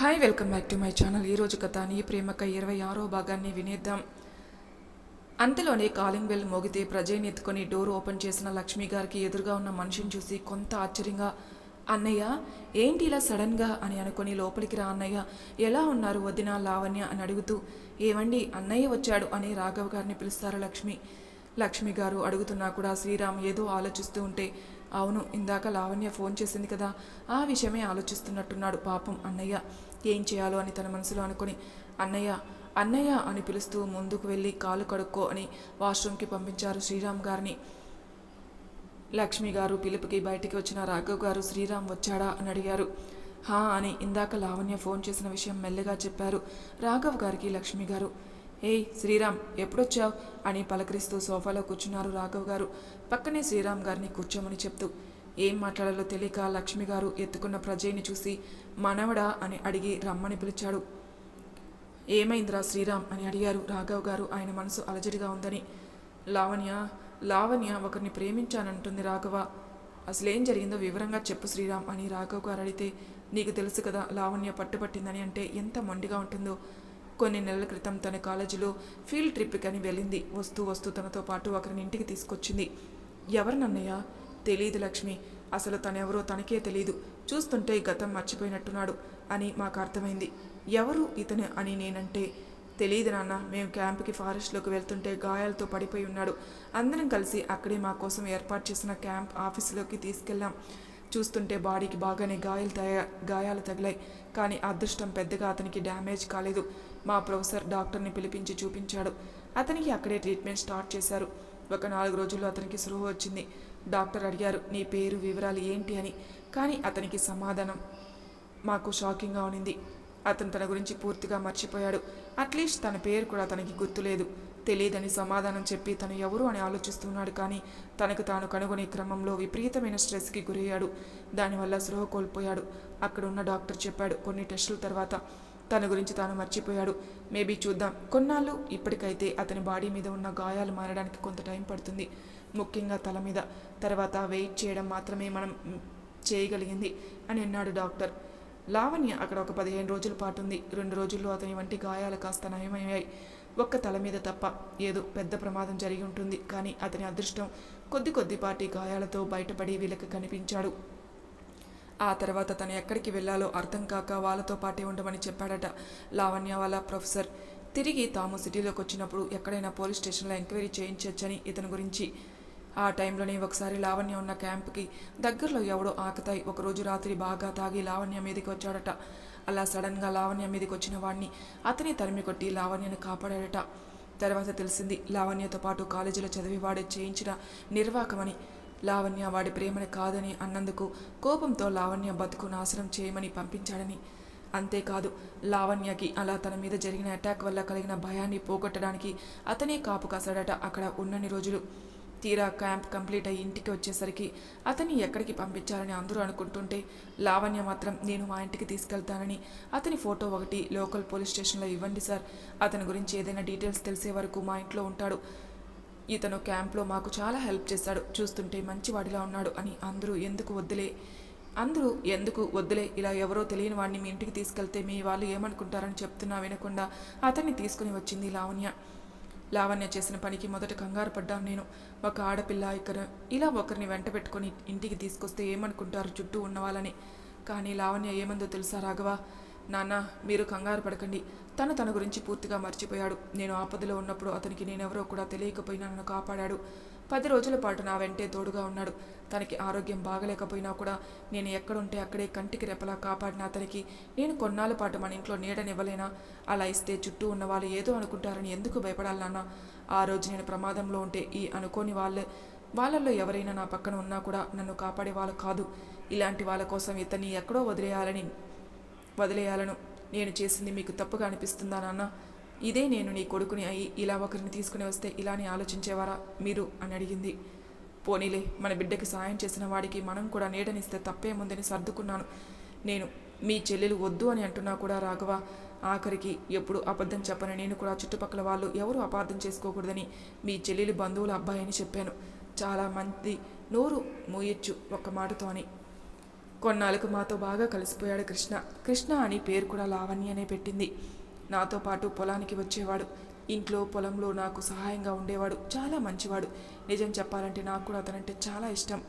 Hi welcome back to my channel ఈరోజు కథ నీ ప్రేమక ఇరవై ఆరో భాగాన్ని వినేద్దాం. అంతలోనే కాలింగ్ బెల్ మోగితే ప్రజయ్ని ఎత్తుకొని డోర్ ఓపెన్ చేసిన లక్ష్మి గారికి ఎదురుగా ఉన్న మనిషిని చూసి కొంత ఆశ్చర్యంగా అన్నయ్య ఏంటి ఇలా సడన్గా అని అనుకొని లోపలికి రా అన్నయ్య ఎలా ఉన్నారు వదిన లావణ్య? అని అడుగుతూ ఏమండి అన్నయ్య వచ్చాడు అని రాఘవ్ గారిని పిలుస్తారు లక్ష్మి. లక్ష్మి గారు అడుగుతున్నా కూడా శ్రీరామ్ ఏదో ఆలోచిస్తూ ఉంటే అవును ఇందాక లావణ్య ఫోన్ చేసింది కదా ఆ విషయమే ఆలోచిస్తున్నట్టున్నాడు పాపం అన్నయ్య. ఏం చేయాలో అని తన మనసులో అనుకొని అన్నయ్య అన్నయ్య అని పిలుస్తూ ముందుకు వెళ్ళి కాలు కడుక్కో అని వాష్రూమ్కి పంపించారు శ్రీరామ్ గారిని. లక్ష్మి గారు పిలుపుకి బయటికి వచ్చిన రాఘవ్ గారు శ్రీరామ్ వచ్చాడా? అని అడిగారు. హా అని ఇందాక లావణ్య ఫోన్ చేసిన విషయం మెల్లగా చెప్పారు రాఘవ్ గారికి లక్ష్మి గారు ఏయ్ శ్రీరామ్ ఎప్పుడొచ్చావు? అని పలకరిస్తూ సోఫాలో కూర్చున్నారు రాఘవ్ గారు. పక్కనే శ్రీరామ్ గారిని కూర్చోమని చెప్తూ ఏం మాట్లాడాలో తెలియక లక్ష్మి గారు ఎత్తుకున్న ప్రజయ్ని చూసి మనవడా? అని అడిగి రమ్మని పిలిచాడు. ఏమైందిరా శ్రీరామ్? అని అడిగారు రాఘవ్ గారు. ఆయన మనసు అలజడిగా ఉందని. లావణ్య లావణ్య ఒకరిని ప్రేమించానంటుంది రాఘవ. అసలేం జరిగిందో వివరంగా చెప్పు శ్రీరామ్ అని రాఘవ్ గారు అడిగితే నీకు తెలుసు కదా లావణ్య పట్టుపట్టిందని అంటే ఎంత మొండిగా ఉంటుందో. కొన్ని నెలల క్రితం తన కాలేజీలో ఫీల్డ్ ట్రిప్కి అని వెళ్ళింది. వస్తూ వస్తూ తనతో పాటు ఒకరిని ఇంటికి తీసుకొచ్చింది. ఎవరినన్నయ్య తెలియదు లక్ష్మి. అసలు తనెవరో తనకే తెలియదు చూస్తుంటే గతం మర్చిపోయినట్టున్నాడు అని మాకు అర్థమైంది. ఎవరు ఇతను అని నేనంటే తెలియదు నాన్న. మేము క్యాంప్కి ఫారెస్ట్లోకి వెళ్తుంటే గాయాలతో పడిపోయి ఉన్నాడు. అందరం కలిసి అక్కడే మా కోసం ఏర్పాటు చేసిన క్యాంప్ ఆఫీసులోకి తీసుకెళ్ళాం. చూస్తుంటే బాడీకి బాగానే గాయాలు తయా గాయాలు తగిలాయి. కానీ అదృష్టం పెద్దగా అతనికి డ్యామేజ్ కాలేదు. మా ప్రొఫెసర్ డాక్టర్ని పిలిపించి చూపించాడు. అతనికి అక్కడే ట్రీట్మెంట్ స్టార్ట్ చేశారు. ఒక నాలుగు రోజుల్లో అతనికి సులువు వచ్చింది. డాక్టర్ అడిగారు నీ పేరు వివరాలు ఏంటి? అని. కానీ అతనికి సమాధానం మాకు షాకింగ్గా ఉన్నింది అతను తన గురించి పూర్తిగా మర్చిపోయాడు. అట్లీస్ట్ తన పేరు కూడా తనకి గుర్తులేదు. తెలియదని సమాధానం చెప్పి తను ఎవరు అని ఆలోచిస్తున్నాడు కానీ తనకు తాను కనుగొనే క్రమంలో విపరీతమైన స్ట్రెస్కి గురయ్యాడు. దానివల్ల స్పృహ కోల్పోయాడు. అక్కడున్న డాక్టర్ చెప్పాడు కొన్ని టెస్టుల తర్వాత తన గురించి తాను మర్చిపోయాడు. మేబీ చూద్దాం. కొన్నాళ్ళు ఇప్పటికైతే అతని బాడీ మీద ఉన్న గాయాలు మారడానికి కొంత టైం పడుతుంది. ముఖ్యంగా తల మీద. తర్వాత వెయిట్ చేయడం మాత్రమే మనం చేయగలిగింది అని అన్నాడు డాక్టర్. లావణ్య అక్కడ ఒక పదిహేను రోజుల పాటు ఉంది. రెండు రోజుల్లో అతని వంటి గాయాలు కాస్త నయమయ్యాయి. ఒక్క తల మీద తప్ప ఏదో పెద్ద ప్రమాదం జరిగి ఉంటుంది. కానీ అతని అదృష్టం కొద్ది కొద్దిపాటి గాయాలతో బయటపడి వీళ్ళకి కనిపించాడు. ఆ తర్వాత తను ఎక్కడికి వెళ్ళాలో అర్థం కాక వాళ్ళతో పాటే ఉండమని చెప్పాడట. లావణ్య వాళ్ళ ప్రొఫెసర్. తిరిగి తాము సిటీలోకి వచ్చినప్పుడు ఎక్కడైనా పోలీస్ స్టేషన్లో ఎంక్వైరీ చేయించొచ్చని ఇతని గురించి. ఆ టైంలోనే ఒకసారి లావణ్య ఉన్న క్యాంప్కి దగ్గరలో ఎవడో ఆకతాయి. ఒకరోజు రాత్రి బాగా తాగి లావణ్య మీదకి వచ్చాడట. అలా సడన్గా లావణ్య మీదకి వచ్చిన వాడిని అతని తరిమి కొట్టి లావణ్యను కాపాడాడట. తర్వాత తెలిసింది లావణ్యతో పాటు కాలేజీలో చదివి వాడే చేయించిన నిర్వాకమని లావణ్య వాడి ప్రేమని కాదని అన్నందుకు కోపంతో లావణ్య బతుకు నాశనం చేయమని పంపించాడని. అంతేకాదు లావణ్యకి అలా తన మీద జరిగిన అటాక్ వల్ల కలిగిన భయాన్ని పోగొట్టడానికి అతనే కాపు కాసాడట అక్కడ ఉన్నన్ని రోజులు. తీరా క్యాంప్ కంప్లీట్ అయ్యి ఇంటికి వచ్చేసరికి అతన్ని ఎక్కడికి పంపించాలని అందరూ అనుకుంటుంటే లావణ్య మాత్రం నేను మా ఇంటికి తీసుకెళ్తానని అతని ఫోటో ఒకటి లోకల్ పోలీస్ స్టేషన్లో ఇవ్వండి సార్. అతని గురించి ఏదైనా డీటెయిల్స్ తెలిసే వరకు మా ఇంట్లో ఉంటాడు. ఇతను క్యాంప్లో మాకు చాలా హెల్ప్ చేశాడు. చూస్తుంటే మంచివాడిలా ఉన్నాడు అని అందరూ ఎందుకు వద్దులే? అందరూ ఎందుకు వద్దులే? ఇలా ఎవరో తెలియని వాడిని మీ ఇంటికి తీసుకెళ్తే మీ వాళ్ళు ఏమనుకుంటారని చెప్తున్నా వినకుండా అతన్ని తీసుకుని వచ్చింది లావణ్య. లావణ్య చేసిన పనికి మొదట కంగారు పడ్డాను నేను. ఒక ఆడపిల్ల ఇక్కడ ఇలా ఒకరిని వెంట పెట్టుకొని ఇంటికి తీసుకొస్తే ఏమనుకుంటారు చుట్టూ ఉన్నవాళ్ళని కానీ లావణ్య ఏమందో తెలుసా రాఘవ? నాన్న మీరు కంగారు పడకండి. తను తన గురించి పూర్తిగా మర్చిపోయాడు. నేను ఆపదలో ఉన్నప్పుడు అతనికి నేనెవరో కూడా తెలియకపోయినా నన్ను కాపాడాడు. పది రోజుల పాటు నా వెంటే తోడుగా ఉన్నాడు. తనకి ఆరోగ్యం బాగలేకపోయినా కూడా నేను ఎక్కడుంటే అక్కడే కంటికి రెపలా కాపాడిన అతనికి నేను కొన్నాళ్ళ పాటు మన ఇంట్లో నీడనివ్వలేనా? అలా ఇస్తే చుట్టూ ఉన్న వాళ్ళు ఏదో అనుకుంటారని ఎందుకు భయపడాలి నాన్న? ఆ రోజు నేను ప్రమాదంలో ఉంటే ఈ అనుకోని వాళ్ళే వాళ్ళల్లో ఎవరైనా నా పక్కన ఉన్నా కూడా నన్ను కాపాడే వాళ్ళు కాదు. ఇలాంటి వాళ్ళ కోసం ఇతన్ని ఎక్కడో వదిలేయాలని వదిలేయాలను నేను చేసింది మీకు తప్పుగా అనిపిస్తుందా నాన్న? ఇదే నేను నీ కొడుకుని అయి ఇలా ఒకరిని తీసుకుని వస్తే ఇలానే ఆలోచించేవారా? మీరు? అని అడిగింది. పోనీలే మన బిడ్డకి సాయం చేసిన వాడికి మనం కూడా నీడనిస్తే తప్పేముందని సర్దుకున్నాను. నేను మీ చెల్లెలు వద్దు అని అంటున్నా కూడా రాఘవ ఆఖరికి ఎప్పుడు అబద్ధం చెప్పని. నేను కూడా చుట్టుపక్కల వాళ్ళు ఎవరు అపార్థం చేసుకోకూడదని మీ చెల్లెలు బంధువుల అబ్బాయి అని చెప్పాను. చాలా మంది నోరు మూయొచ్చు ఒక్క మాటతో అని. కొన్నాళ్ళకు మాతో బాగా కలిసిపోయాడు కృష్ణ. కృష్ణ అని పేరు కూడా లావణ్య అనే పెట్టింది. నాతో పాటు పొలానికి వచ్చేవాడు. ఇంట్లో పొలంలో నాకు సహాయంగా ఉండేవాడు. చాలా మంచివాడు. నిజం చెప్పాలంటే నాకు కూడా అతనంటే చాలా ఇష్టం.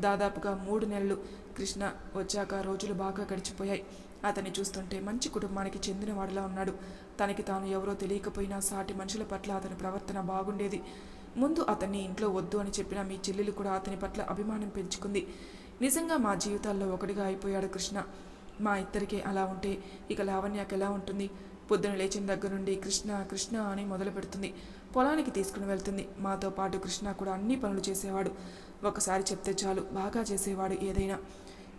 దాదాపుగా మూడు నెలలు కృష్ణ వచ్చాక రోజులు బాగా గడిచిపోయాయి. అతన్ని చూస్తుంటే మంచి కుటుంబానికి చెందినవాడిలా ఉన్నాడు. తనకి తాను ఎవరో తెలియకపోయినా సాటి మనుషుల పట్ల అతని ప్రవర్తన బాగుండేది. ముందు అతన్ని ఇంట్లో వద్దు అని చెప్పిన మీ చెల్లెలు కూడా అతని పట్ల అభిమానం పెంచుకుంది. నిజంగా మా జీవితాల్లో ఒకటిగా అయిపోయాడు కృష్ణ. మా ఇద్దరికే అలా ఉంటే ఇక లావణ్యకి ఎలా ఉంటుంది? పొద్దున లేచిన దగ్గర నుండి కృష్ణ కృష్ణ అని మొదలు పెడుతుంది. పొలానికి తీసుకుని వెళ్తుంది. మాతో పాటు కృష్ణ కూడా అన్ని పనులు చేసేవాడు. ఒకసారి చెప్తే చాలు బాగా చేసేవాడు ఏదైనా.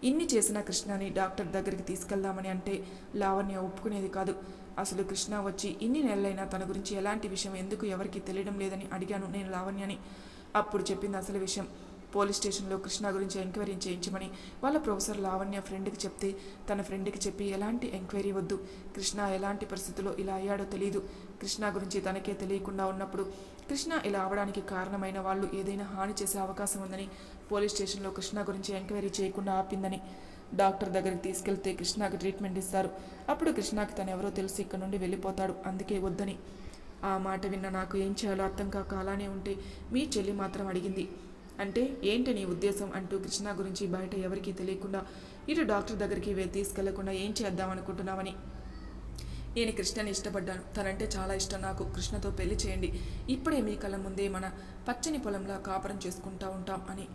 ఇన్ని చేసిన కృష్ణని డాక్టర్ దగ్గరికి తీసుకెళ్దామని అంటే లావణ్య ఒప్పుకునేది కాదు. అసలు కృష్ణ వచ్చి ఇన్ని నెలలైనా తన గురించి ఎలాంటి విషయం ఎందుకు ఎవరికీ తెలియడం లేదని అడిగాను నేను లావణ్యని. అప్పుడు చెప్పింది అసలు విషయం. పోలీస్ స్టేషన్లో కృష్ణ గురించి ఎంక్వైరీ చేయించమని వాళ్ళ ప్రొఫెసర్ లావణ్య ఫ్రెండ్కి చెప్తే తన ఫ్రెండ్కి చెప్పి ఎలాంటి ఎంక్వైరీ వద్దు. కృష్ణ ఎలాంటి పరిస్థితుల్లో ఇలా అయ్యాడో తెలియదు కృష్ణ గురించి తనకే తెలియకుండా ఉన్నప్పుడు కృష్ణ ఇలా అవడానికి కారణమైన వాళ్ళు ఏదైనా హాని చేసే అవకాశం ఉందని పోలీస్ స్టేషన్లో కృష్ణ గురించి ఎంక్వైరీ చేయకుండా ఆపిందని డాక్టర్ దగ్గరికి తీసుకెళ్తే కృష్ణకు ట్రీట్మెంట్ ఇస్తారు. అప్పుడు కృష్ణకి తను ఎవరో తెలిసి ఇక్కడ నుండి వెళ్ళిపోతాడు. అందుకే వద్దని. ఆ మాట విన్న నాకు ఏం చేయాలో అర్థం కాక అలానే ఉంటే మీ చెల్లి మాత్రం అడిగింది. అంటే ఏంటి నీ ఉద్దేశం అంటూ కృష్ణ గురించి బయట ఎవరికీ తెలియకుండా ఇటు డాక్టర్ దగ్గరికి వే తీసుకెళ్ళకుండా ఏం చేద్దాం అనుకుంటున్నామని నేను కృష్ణని ఇష్టపడ్డాను. తనంటే చాలా ఇష్టం నాకు. కృష్ణతో పెళ్ళి చేయండి. ఇప్పుడే మీ కళ్ళ ముందే మన పచ్చని పొలంలో కాపురం చేసుకుంటా ఉంటాం అని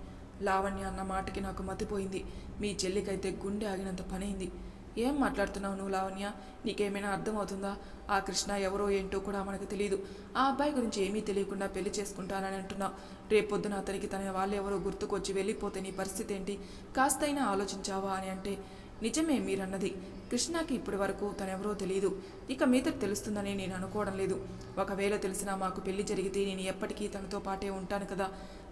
లావణ్య అన్న మాటకి నాకు మతిపోయింది. మీ చెల్లికైతే గుండె ఆగినంత పనైంది. ఏం మాట్లాడుతున్నావు నువ్వు లావణ్య? నీకేమైనా అర్థమవుతుందా? ఆ కృష్ణ ఎవరో ఏంటో కూడా మనకు తెలియదు ఆ అబ్బాయి గురించి ఏమీ తెలియకుండా పెళ్ళి చేసుకుంటానని అంటున్నావు రేపొద్దున అతనికి తన వాళ్ళు ఎవరో గుర్తుకొచ్చి వెళ్ళిపోతే నీ పరిస్థితి ఏంటి? కాస్తైనా ఆలోచించావా అని అంటే నిజమే మీరన్నది. కృష్ణకి ఇప్పటి వరకు తనెవరో తెలియదు ఇక మీద తెలుస్తుందని నేను అనుకోవడం లేదు. ఒకవేళ తెలిసినా మాకు పెళ్ళి జరిగితే నేను ఎప్పటికీ తనతో పాటే ఉంటాను కదా?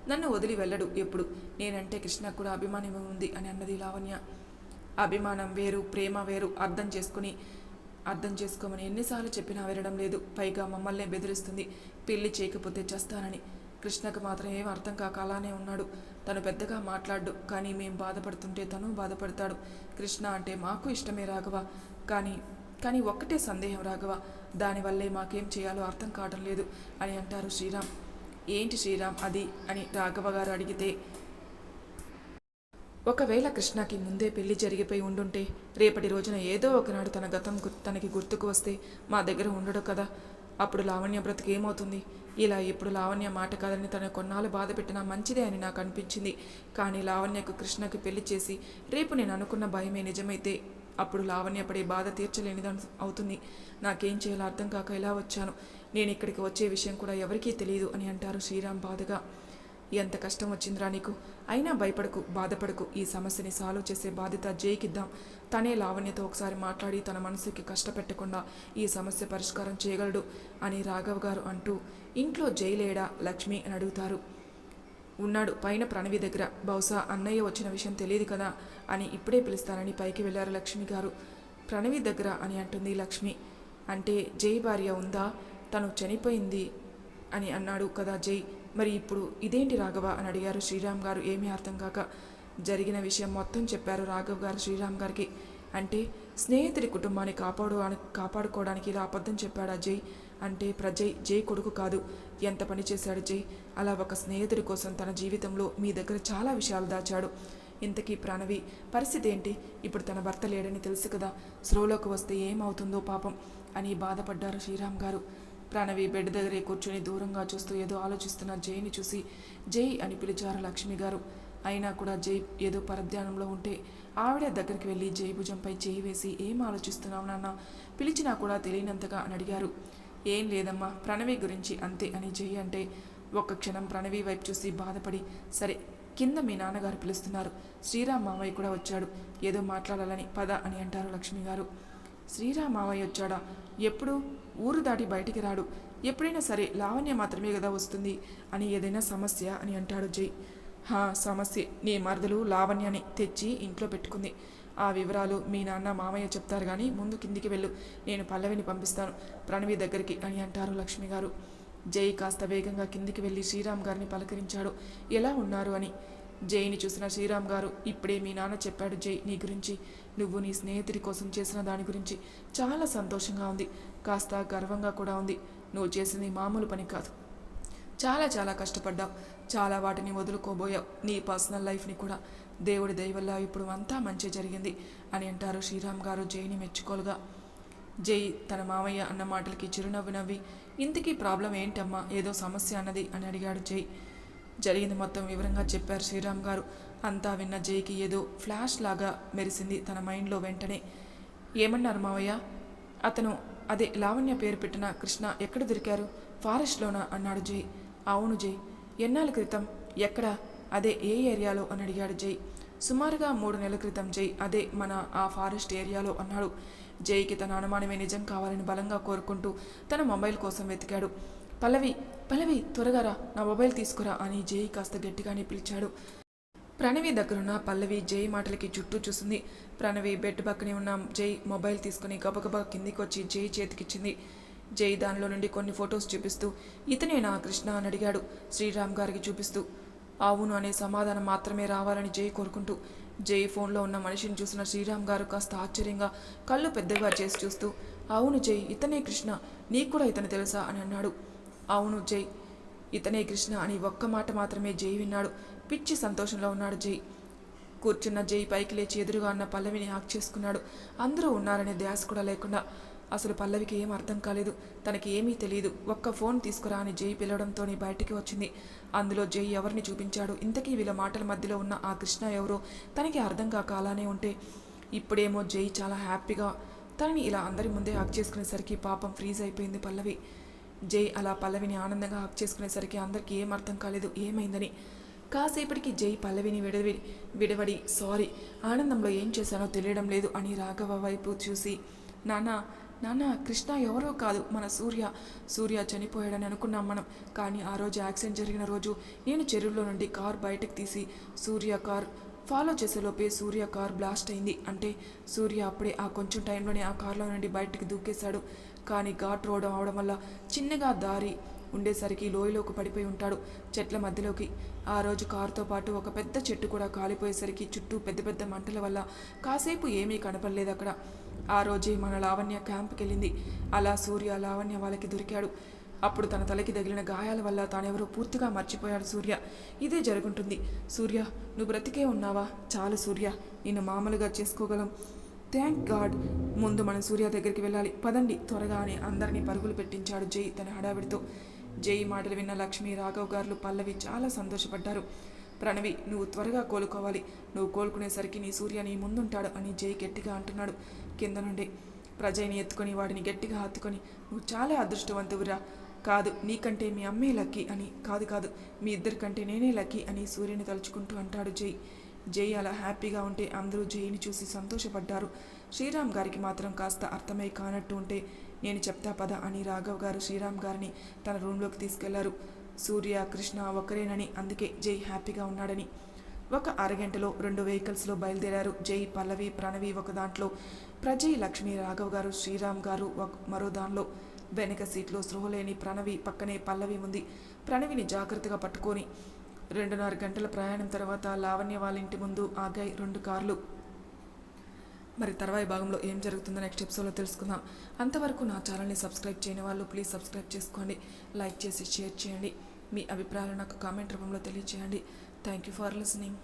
నన్ను వదిలి వెళ్ళడు ఎప్పుడు. నేనంటే కృష్ణకు కూడా అభిమానం ఉంది అని అన్నది లావణ్య. అభిమానం వేరు ప్రేమ వేరు అర్థం చేసుకుని అర్థం చేసుకోమని ఎన్నిసార్లు చెప్పినా వినడం లేదు. పైగా మమ్మల్నే బెదిరిస్తుంది. పెళ్ళి చేయకపోతే చేస్తానని. కృష్ణకు మాత్రం ఏం అర్థం కాక అలానే ఉన్నాడు. తను పెద్దగా మాట్లాడు కానీ మేం బాధపడుతుంటే తను బాధపడతాడు. కృష్ణ అంటే మాకు ఇష్టమే రాఘవ. కానీ కానీ ఒక్కటే సందేహం రాఘవ. దానివల్లే మాకేం చేయాలో అర్థం కావడం లేదు అని అంటారు శ్రీరామ్. ఏంటి శ్రీరామ్ అది అని రాఘవ గారు అడిగితే ఒకవేళ కృష్ణకి ముందే పెళ్ళి జరిగిపోయి ఉండుంటే రేపటి రోజున ఏదో ఒకనాడు తన గతం తనకి గుర్తుకు వస్తే మా దగ్గర ఉండడు కదా. అప్పుడు లావణ్య బ్రతికేమవుతుంది ఇలా ఇప్పుడు లావణ్య మాట కాదని తన కొన్నాళ్ళు బాధ పెట్టినా మంచిదే అని నాకు అనిపించింది. కానీ లావణ్యకు కృష్ణకి పెళ్ళి చేసి రేపు నేను అనుకున్న భయమే నిజమైతే అప్పుడు లావణ్య పడే బాధ తీర్చలేనిది అవుతుంది. నాకేం చేయాలో అర్థం కాక ఇలా వచ్చాను. నేను ఇక్కడికి వచ్చే విషయం కూడా ఎవరికీ తెలియదు అని అంటారు శ్రీరామ్ బాధగా. ఎంత కష్టం వచ్చిందిరా నీకు? అయినా భయపడకు బాధపడకు. ఈ సమస్యని సాల్వ్ చేసే బాధ్యత జైకిద్దాం. తనే లావణ్యతో ఒకసారి మాట్లాడి తన మనసుకి కష్టపెట్టకుండా ఈ సమస్య పరిష్కారం చేయగలడు అని రాఘవ్ గారు అంటూ ఇంట్లో జై లేడా లక్ష్మి అని అడుగుతారు. ఉన్నాడు పైన ప్రణవి దగ్గర. బహుశా అన్నయ్య వచ్చిన విషయం తెలియదు కదా అని ఇప్పుడే పిలుస్తానని పైకి వెళ్ళారు లక్ష్మి గారు. ప్రణవి దగ్గర అని అంటుంది లక్ష్మి. అంటే జై భార్య ఉందా? తను చనిపోయింది అని అన్నాడు కదా జై. మరి ఇప్పుడు ఇదేంటి రాఘవ అని అడిగారు శ్రీరామ్ గారు. ఏమీ అర్థం కాక జరిగిన విషయం మొత్తం చెప్పారు రాఘవ్ గారు శ్రీరామ్ గారికి. అంటే స్నేహితుడి కుటుంబాన్ని కాపాడు కాపాడుకోవడానికి ఇలా అబద్ధం చెప్పాడు జై? అంటే ప్రజయ్ జై కొడుకు కాదు. ఎంత పని చేశాడు జై? అలా ఒక స్నేహితుడి కోసం తన జీవితంలో మీ దగ్గర చాలా విషయాలు దాచాడు. ఇంతకీ ప్రాణవి పరిస్థితి ఏంటి? ఇప్పుడు తన భర్త లేడని తెలుసు కదా. స్లోలోకి వస్తే ఏమవుతుందో పాపం అని బాధపడ్డారు శ్రీరామ్ గారు. ప్రాణవి బెడ్ దగ్గరే కూర్చొని దూరంగా చూస్తూ ఏదో ఆలోచిస్తున్న జైని చూసి జై అని పిలిచారు లక్ష్మి గారు. అయినా కూడా జై ఏదో పరధ్యానంలో ఉంటే ఆవిడ దగ్గరికి వెళ్ళి జై భుజంపై చేయి వేసి ఏం ఆలోచిస్తున్నావు నాన్న? పిలిచినా కూడా తెలియనంతగా అని అడిగారు. ఏం లేదమ్మా ప్రణవి గురించి అంతే అని జై అంటే ఒక్క క్షణం ప్రణవి వైపు చూసి బాధపడి సరే కింద మీ నాన్నగారు పిలుస్తున్నారు. శ్రీరామ్ మావయ్య కూడా వచ్చాడు. ఏదో మాట్లాడాలని పద అని అంటారు లక్ష్మి గారు. శ్రీరామ్ మామయ్య వచ్చాడా? ఎప్పుడు? ఊరు దాటి బయటికి రాడు. ఎప్పుడైనా సరే లావణ్య మాత్రమే కదా వస్తుంది అని ఏదైనా సమస్య అని అంటాడు జై. హా సమస్య. నీ మరదలు లావణ్యని తెచ్చి ఇంట్లో పెట్టుకుంది. ఆ వివరాలు మీ నాన్న మామయ్య చెప్తారు కానీ ముందు కిందికి వెళ్ళు. నేను పల్లవిని పంపిస్తాను. ప్రణవి దగ్గరికి అని అంటారు లక్ష్మి గారు. జై కాస్త వేగంగా కిందికి వెళ్ళి శ్రీరామ్ గారిని పలకరించాడు. ఎలా ఉన్నారు అని. జైని చూసిన శ్రీరామ్ గారు ఇప్పుడే మీ నాన్న చెప్పాడు జై నీ గురించి. నువ్వు నీ స్నేహితుడి కోసం చేసిన దాని గురించి చాలా సంతోషంగా ఉంది. కాస్త గర్వంగా కూడా ఉంది. నువ్వు చేసింది మామూలు పని కాదు. చాలా చాలా కష్టపడ్డావు. చాలా వాటిని వదులుకోబోయావు. నీ పర్సనల్ లైఫ్ని కూడా. దేవుడి దయవల్ల ఇప్పుడు అంతా మంచి జరిగింది అని అంటారు శ్రీరామ్ గారు జైని మెచ్చుకోలుగా. జై తన మామయ్య అన్న మాటలకి చిరునవ్వు నవ్వి ఇంతకీ ప్రాబ్లం ఏంటమ్మా? ఏదో సమస్య అన్నది అని అడిగాడు జై. జరిగింది మొత్తం వివరంగా చెప్పారు శ్రీరామ్ గారు. అంతా విన్న జైకి ఏదో ఫ్లాష్ లాగా మెరిసింది తన మైండ్లో వెంటనే. ఏమన్నారు మావయ్య? అతను అదే లావణ్య పేరు పెట్టిన కృష్ణ ఎక్కడ దొరికారు? ఫారెస్ట్లోనా? అన్నాడు జై. అవును జై. ఎన్నాళ్ళ క్రితం? ఎక్కడ? అదే ఏ ఏరియాలో? అని అడిగాడు జై. సుమారుగా మూడు నెలల క్రితం జై. అదే మన ఆ ఫారెస్ట్ ఏరియాలో అన్నాడు. జైకి తన అనుమానమే నిజం కావాలని బలంగా కోరుకుంటూ తన మొబైల్ కోసం వెతికాడు. పల్లవి పల్లవి త్వరగా రా నా మొబైల్ తీసుకురా అని జై కాస్త గట్టిగానే పిలిచాడు. ప్రణవి దగ్గరున్న పల్లవి జై మాటలకి చుట్టూ చూసింది. ప్రణవి బెడ్ పక్కనే ఉన్న జై మొబైల్ తీసుకుని గబగబా కిందికి వచ్చి జై చేతికిచ్చింది. జై దానిలో నుండి కొన్ని ఫొటోస్ చూపిస్తూ ఇతనే నా కృష్ణ అని అడిగాడు శ్రీరామ్ గారికి చూపిస్తూ. అవును అనే సమాధానం మాత్రమే రావాలని జై కోరుకుంటూ జై ఫోన్లో ఉన్న మనిషిని చూసిన శ్రీరామ్ గారు కాస్త ఆశ్చర్యంగా కళ్ళు పెద్దగా చేసి చూస్తూ అవును జై ఇతనే కృష్ణ నీకు కూడా ఇతను తెలుసా అని అన్నాడు. అవును జై. ఇతనే కృష్ణ అని ఒక్క మాట మాత్రమే జై విన్నాడు. పిచ్చి సంతోషంలో ఉన్నాడు జై. కూర్చున్న జై పైకి లేచి ఎదురుగా ఉన్న పల్లవిని హాక్ చేసుకున్నాడు. అందరూ ఉన్నారనే ధ్యాస కూడా లేకుండా. అసలు పల్లవికి ఏం అర్థం కాలేదు. తనకి ఏమీ తెలియదు ఒక్క ఫోన్ తీసుకురా అని జై పిలవడంతోనే బయటికి వచ్చింది. అందులో జై ఎవరిని చూపించాడు? ఇంతకీ వీళ్ళ మాటల మధ్యలో ఉన్న ఆ కృష్ణ ఎవరో? తనకి అర్థం కాక అలానే ఉంటే. ఇప్పుడేమో జై చాలా హ్యాపీగా తనని ఇలా అందరి ముందే హాక్ చేసుకునేసరికి పాపం ఫ్రీజ్ అయిపోయింది పల్లవి. జై అలా పల్లవిని ఆనందంగా హక్ చేసుకునేసరికి అందరికీ ఏం అర్థం కాలేదు ఏమైందని. కాసేపటికి జై పల్లవిని విడవి విడవడి సారీ ఆనందంలో ఏం చేశానో తెలియడం లేదు అని రాఘవ వైపు చూసి నాన్న నాన్న కృష్ణ ఎవరో కాదు మన సూర్య. సూర్య చనిపోయాడని అనుకున్నాం మనం కానీ ఆ రోజు యాక్సిడెంట్ జరిగిన రోజు నేను చెరువులో నుండి కార్ బయటకు తీసి సూర్య కార్ ఫాలో చేసేలోపే సూర్య కార్ బ్లాస్ట్ అయింది. అంటే సూర్య అప్పుడే ఆ కొంచెం టైంలోనే ఆ కార్లో నుండి బయటికి దూకేశాడు. కానీ ఘాట్ రోడ్ అవడం వల్ల చిన్నగా దారి ఉండేసరికి లోయలోకి పడిపోయి ఉంటాడు చెట్ల మధ్యలోకి. ఆ రోజు కారుతో పాటు ఒక పెద్ద చెట్టు కూడా కాలిపోయేసరికి చుట్టూ పెద్ద పెద్ద మంటల వల్ల కాసేపు ఏమీ కనపడలేదు అక్కడ. ఆ రోజే మన లావణ్య క్యాంప్కి వెళ్ళింది అలా సూర్య లావణ్య వాళ్ళకి దొరికాడు. అప్పుడు తన తలకి తగిలిన గాయాల వల్ల తానెవరో పూర్తిగా మర్చిపోయాడు సూర్య. ఇదే జరుగుంటుంది. సూర్య నువ్వు బ్రతికే ఉన్నావా? చాలు సూర్య నిన్ను మామూలుగా చేసుకోగలం. Thank god. ముందు మనం సూర్య దగ్గరికి వెళ్ళాలి. పదండి త్వరగా అని అందరినీ పరుగులు పెట్టించాడు జై తన హడావిడితో. జై మాటలు విన్న లక్ష్మి రాఘవ్ గారు పల్లవి చాలా సంతోషపడ్డారు. ప్రణవి నువ్వు త్వరగా కోలుకోవాలి. నువ్వు కోలుకునేసరికి నీ సూర్య నీ ముందుంటాడు అని జై గట్టిగా అంటున్నాడు. కింద నుండి. ప్రజని ఎత్తుకొని వాడిని గట్టిగా హత్తుకొని నువ్వు చాలా అదృష్టవంతువురా. కాదు నీకంటే మీ అమ్మే లక్కీ అని. కాదు కాదు మీ ఇద్దరికంటే నేనే లక్కీ అని సూర్యుని తలుచుకుంటూ అంటాడు జై. జై అలా హ్యాపీగా ఉంటే అందరూ జైని చూసి సంతోషపడ్డారు. శ్రీరామ్ గారికి మాత్రం కాస్త అర్థమై కానట్టు ఉంటే నేను చెప్తా పద అని రాఘవ్ గారు శ్రీరామ్ గారిని తన రూమ్లోకి తీసుకెళ్ళారు. సూర్య కృష్ణ ఒకరేనని అందుకే జై హ్యాపీగా ఉన్నాడని. ఒక అరగంటలో రెండు వెహికల్స్లో బయలుదేరారు. జై పల్లవి ప్రణవి ఒక దాంట్లో. ప్రజయ్ లక్ష్మి రాఘవ్ గారు శ్రీరామ్ గారు ఒక మరో దానిలో. వెనక సీట్లో స్పృహలేని ప్రణవి పక్కనే పల్లవి ఉంది. ప్రణవిని జాగ్రత్తగా పట్టుకొని రెండున్నర గంటల ప్రయాణం తర్వాత లావణ్య వాళ్ళ ఇంటి ముందు ఆగాయి రెండు కార్లు. మరి తర్వాయి భాగంలో ఏం జరుగుతుందో నెక్స్ట్ ఎపిసోడ్లో తెలుసుకుందాం. అంతవరకు నా ఛానల్ని సబ్స్క్రైబ్ చేయని వాళ్ళు ప్లీజ్ సబ్స్క్రైబ్ చేసుకోండి. లైక్ చేసి షేర్ చేయండి. మీ అభిప్రాయాలు నాకు కామెంట్ రూపంలో తెలియజేయండి థ్యాంక్ యూ ఫర్ లిసనింగ్.